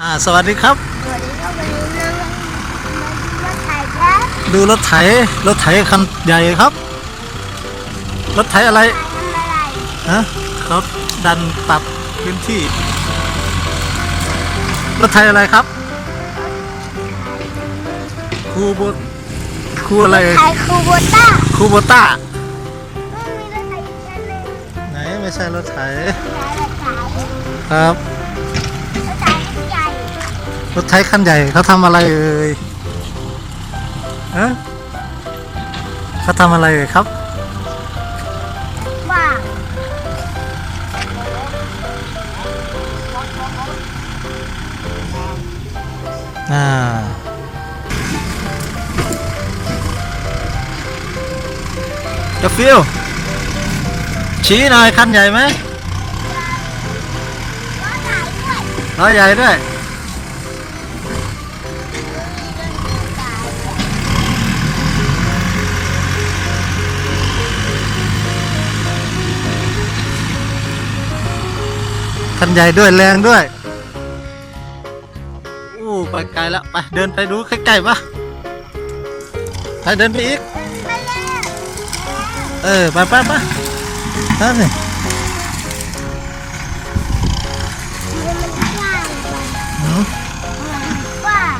อ่าสวัสดีครับ สวัสดีครับวันนี้เรามาถ่ายครับดูรถไถรถไถคันใหญ่ครับ รถไถอะไรถ่ายทำอะไรฮะเขาดันปรับพื้นที่ รถไถอะไรครับคูโบคูอะไรถ่ายคูโบต้าคูโบต้าไม่มีรถถ่ายอีกคันหนึ่งไหนไม่ใช่รถไถถ่ายรถถ่ายครับรถถ่ายใหญ่ รถไถคันใหญ่เขาทำอะไรเอ่ยฮะเขาทำอะไรเอ่ยครับ ว่างอ่า จะฟิวชี้หน่อยคันใหญ่ไหมรถถ่ายด้วยล้อใหญ่ด้วย คันใหญ่ด้วยแรงด้วยอู้ไปไกลแล้วไปเดินไปดูใกล้ๆปะไปเดินไปอีก เออไปไปไปนั่นนี่มันกว้างไปหืมกว้าง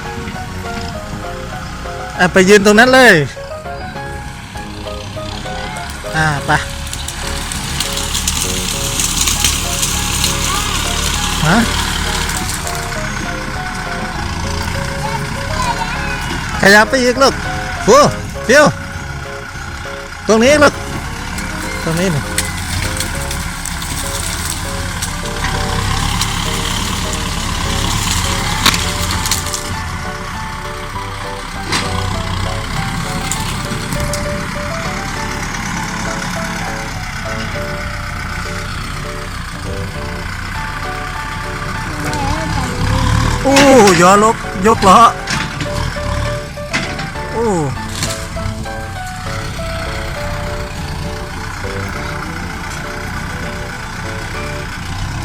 อะไปยืนตรงนั้นเลย อ่าไป ฮะขยับไปอีกลูกฟูฟิวตรงนี้ลูกตรงนี้นี่ โอ้ยอลบยกล้ออู้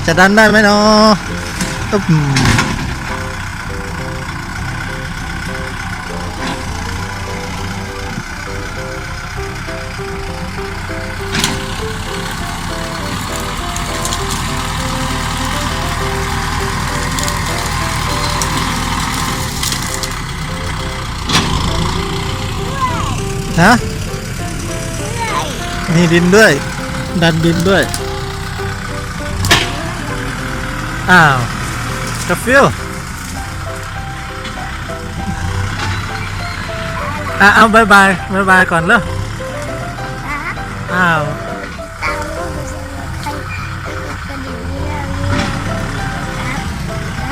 จะดันได้ไหมเนาะ ฮะมีดินด้วย ดันดินด้วย อ้าวกาฟิลอะเอาบายบายบายบายก่อนเร็วนะอ้าวตามรูปใครกระดิ่งนี้แล้ว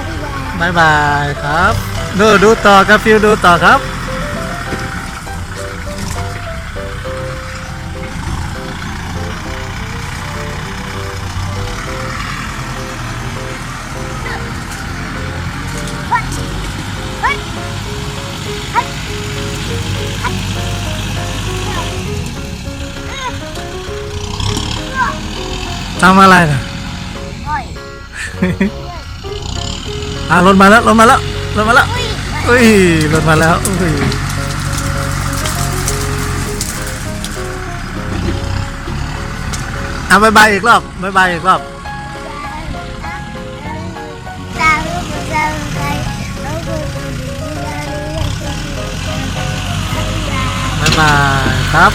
พี่ยาบายบายครับ ดูดูต่อกาฟิลดูต่อครับ ทำอะไรนะโอ้ยอ่ารถมาแล้วรถมาแล้วรถมาแล้วอุ้ยอุ้ยรถมาแล้วอุ้ยอะบายบายอีกรอบบายบายอีกรอบตามรูปตามใครแล้วก็กระดิ่งนี้แล้วบายบายครับ